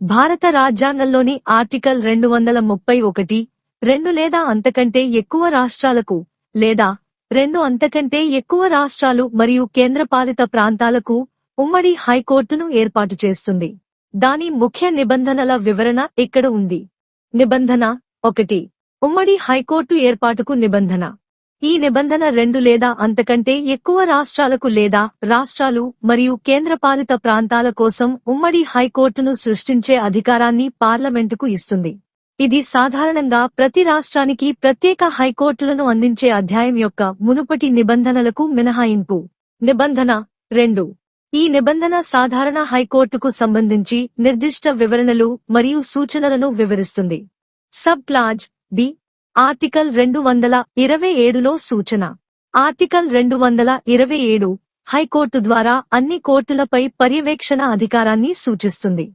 భారత రాజ్యాంగంలోని ఆర్టికల్ రెండు వందల ముప్పై ఒకటి రెండు లేదా అంతకంటే ఎక్కువ రాష్ట్రాలకు లేదా రెండు అంతకంటే ఎక్కువ రాష్ట్రాలు మరియు కేంద్రపాలిత ప్రాంతాలకు ఉమ్మడి హైకోర్టును ఏర్పాటు చేస్తుంది. దాని ముఖ్య నిబంధనల వివరణ ఇక్కడ ఉంది? నిబంధన ఒకటి. ఉమ్మడి హైకోర్టు ఏర్పాటుకు నిబంధన. ఈ నిబంధన రెండు లేదా అంతకంటే ఎక్కువ రాష్ట్రాలకు లేదా రాష్ట్రాలు మరియు కేంద్రపాలిత ప్రాంతాల కోసం ఉమ్మడి హైకోర్టును సృష్టించే అధికారాన్ని పార్లమెంటుకు ఇస్తుంది. ఇది సాధారణంగా ప్రతి రాష్ట్రానికి ప్రత్యేక హైకోర్టులను అందించే అధ్యాయం యొక్క మునుపటి నిబంధనలకు మినహాయింపు. నిబంధన రెండు. ఈ నిబంధన సాధారణ హైకోర్టుకు సంబంధించి నిర్దిష్ట వివరణలు మరియు సూచనలను వివరిస్తుంది. Sub clause B. ఆర్టికల్ రెండు వందల ఇరవై ఏడులో సూచన. ఆర్టికల్ రెండు వందల ఇరవై ఏడు హైకోర్టు ద్వారా అన్ని కోర్టులపై పర్యవేక్షణ అధికారాన్ని సూచిస్తుంది.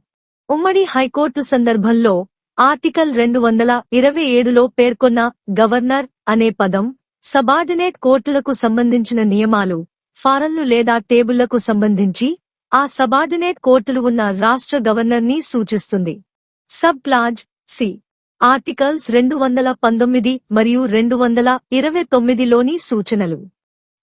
ఉమ్మడి హైకోర్టు సందర్భంలో ఆర్టికల్ రెండు వందల ఇరవై ఏడులో పేర్కొన్న గవర్నర్ అనే పదం సబార్డినేట్ కోర్టులకు సంబంధించిన నియమాలు ఫారన్లు లేదా టేబుళ్ళకు సంబంధించి ఆ సబార్డినేట్ కోర్టులు ఉన్న రాష్ట్ర గవర్నర్ని సూచిస్తుంది. Sub clause C. ఆర్టికల్స్ రెండు వందల పంతొమ్మిది మరియు రెండు వందల ఇరవై తొమ్మిదిలోని సూచనలు.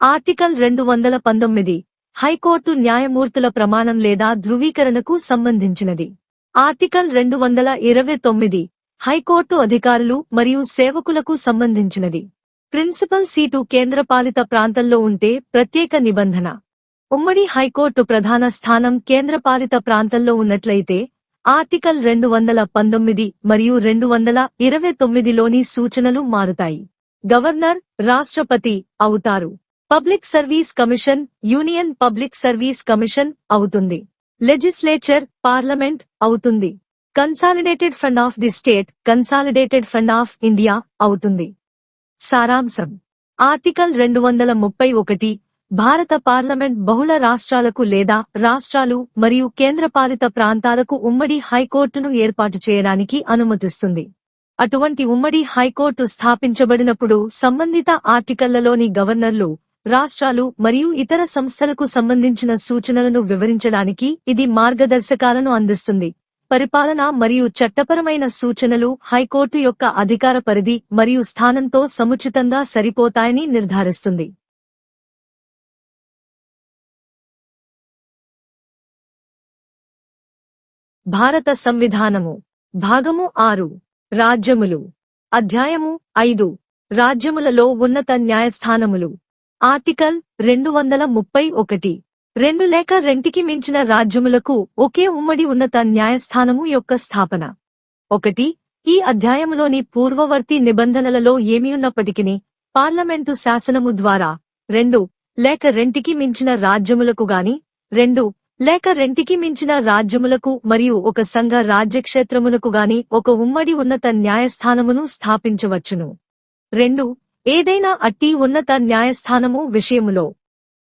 ఆర్టికల్ రెండు వందల పంతొమ్మిది హైకోర్టు న్యాయమూర్తుల ప్రమాణం లేదా ధృవీకరణకు సంబంధించినది. ఆర్టికల్ రెండు వందల ఇరవై తొమ్మిది హైకోర్టు అధికారులు మరియు సేవకులకు సంబంధించినది. ప్రిన్సిపల్ సీటు కేంద్రపాలిత ప్రాంతంలో ఉంటే ప్రత్యేక నిబంధన. ఉమ్మడి హైకోర్టు ప్రధాన స్థానం కేంద్రపాలిత ప్రాంతంలో ఉన్నట్లయితే ఆర్టికల్ రెండు వందల పంతొమ్మిది మరియు రెండు వందల ఇరవై తొమ్మిదిలోని సూచనలు మారుతాయి. గవర్నర్ రాష్ట్రపతి అవుతారు. Public service commission union public service commission అవుతుంది. లెజిస్లేచర్ పార్లమెంట్ అవుతుంది. Consolidated fund of the state consolidated fund of India అవుతుంది. సారాంశం. ఆర్టికల్ రెండు వందల ముప్పై ఒకటి భారత పార్లమెంట్ బహుళ రాష్ట్రాలకు లేదా రాష్ట్రాలు మరియు కేంద్రపాలిత ప్రాంతాలకు ఉమ్మడి హైకోర్టును ఏర్పాటు చేయడానికి అనుమతిస్తుంది. అటువంటి ఉమ్మడి హైకోర్టు స్థాపించబడినప్పుడు సంబంధిత ఆర్టికళ్ళలోని గవర్నర్లు రాష్ట్రాలు మరియు ఇతర సంస్థలకు సంబంధించిన సూచనలను వివరించడానికి ఇది మార్గదర్శకాలను అందిస్తుంది. పరిపాలన మరియు చట్టపరమైన సూచనలు హైకోర్టు యొక్క అధికార పరిధి మరియు స్థానంతో సముచితంగా సరిపోతాయని నిర్ధారిస్తుంది. భారత సంవిధానము. భాగము ఆరు. రాజ్యములు. అధ్యాయము ఐదు. రాజ్యములలో ఉన్నత న్యాయస్థానములు. ఆర్టికల్ రెండు వందల ముప్పై ఒకటి. రెండు లేక రెంటికి మించిన రాజ్యములకు ఒకే ఉమ్మడి ఉన్నత న్యాయస్థానము యొక్క స్థాపన. ఒకటి. ఈ అధ్యాయములోని పూర్వవర్తి నిబంధనలలో ఏమియున్నప్పటికీ పార్లమెంటు శాసనము ద్వారా. రెండు. లేక రెంటికి మించిన రాజ్యములకు గాని. రెండు. లేక రెంటికి మించిన రాజ్యములకు మరియు ఒక సంఘ రాజ్యక్షేత్రములకు గాని ఒక ఉమ్మడి ఉన్నత న్యాయస్థానమును స్థాపించవచ్చును. రెండు ఏదైనా అట్టి ఉన్నత న్యాయస్థానము విషయములో.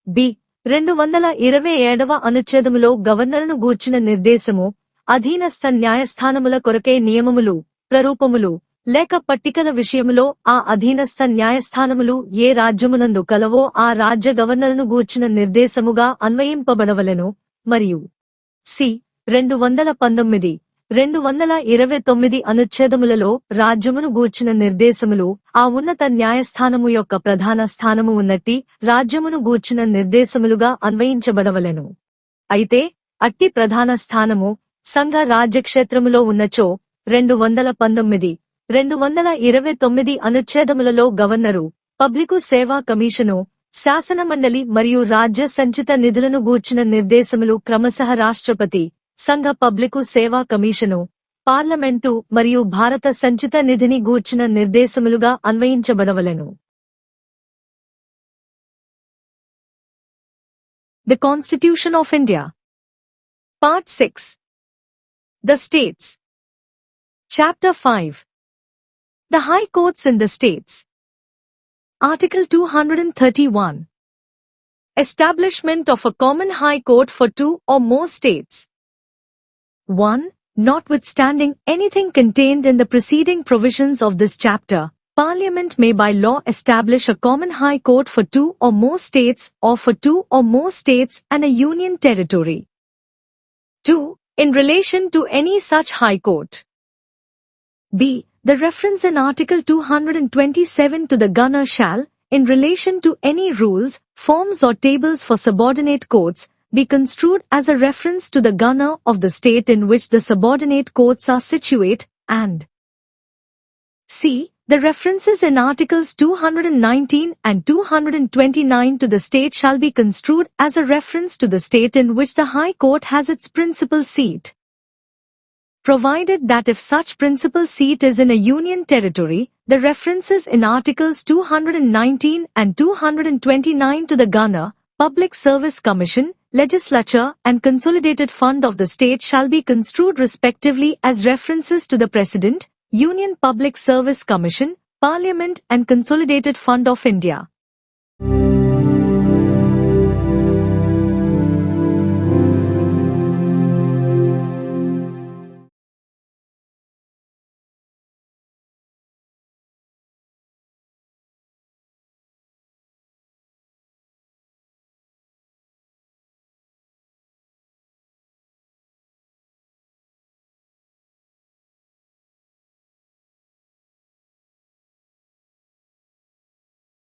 బి రెండు వందల ఇరవై ఏడవ అనుచ్ఛేదములో గవర్నర్ను గూర్చిన నిర్దేశము అధీనస్థ న్యాయస్థానముల కొరకే నియమములు ప్రరూపములు లేక పట్టికల విషయములో ఆ అధీనస్థ న్యాయస్థానములు ఏ రాజ్యమునందు కలవో ఆ రాజ్య గవర్నరును గూర్చిన నిర్దేశముగా అన్వయింపబడవలెను. మరియు సి రెండు వందల పంతొమ్మిది రెండు వందల ఇరవై తొమ్మిది అనుచ్ఛేదములలో రాజ్యమును గూర్చిన నిర్దేశములు ఆ ఉన్నత న్యాయస్థానము యొక్క ప్రధాన స్థానము ఉన్నట్టి రాజ్యమును గూర్చిన నిర్దేశములుగా అన్వయించబడవలెను. అయితే అట్టి ప్రధాన స్థానము సంఘ రాజ్యక్షేత్రములో ఉన్నచో రెండు వందల పంతొమ్మిది రెండు వందల ఇరవై తొమ్మిది అనుచ్ఛేదములలో గవర్నరు పబ్లికు సేవా కమిషను శాసనమండలి మరియు రాజ్య సంచిత నిధులను గూర్చిన నిర్దేశములు క్రమశః రాష్ట్రపతి సంఘ పబ్లికు సేవా కమిషను పార్లమెంటు మరియు భారత సంచిత నిధిని గూర్చిన నిర్దేశములుగా అన్వయించబడవలెను. The constitution of India part six the states chapter five the high courts in the states Article 231 Establishment of a common high court for two or more states 1. Notwithstanding anything contained in the preceding provisions of this chapter, Parliament may by law establish a common high court for two or more states or for two or more states and a union territory. 2. In relation to any such high court. b. The reference in Article 227 to the gunner shall, in relation to any rules, forms or tables for subordinate courts, be construed as a reference to the gunner of the state in which the subordinate courts are situate, and C. The references in Articles 219 and 229 to the state shall be construed as a reference to the state in which the High Court has its principal seat. Provided that if such principal seat is in a union territory, the references in Articles 219 and 229 to the Ghana Public Service Commission, Legislature and Consolidated Fund of the state shall be construed respectively as references to the President, Union Public Service Commission, Parliament and Consolidated Fund of India.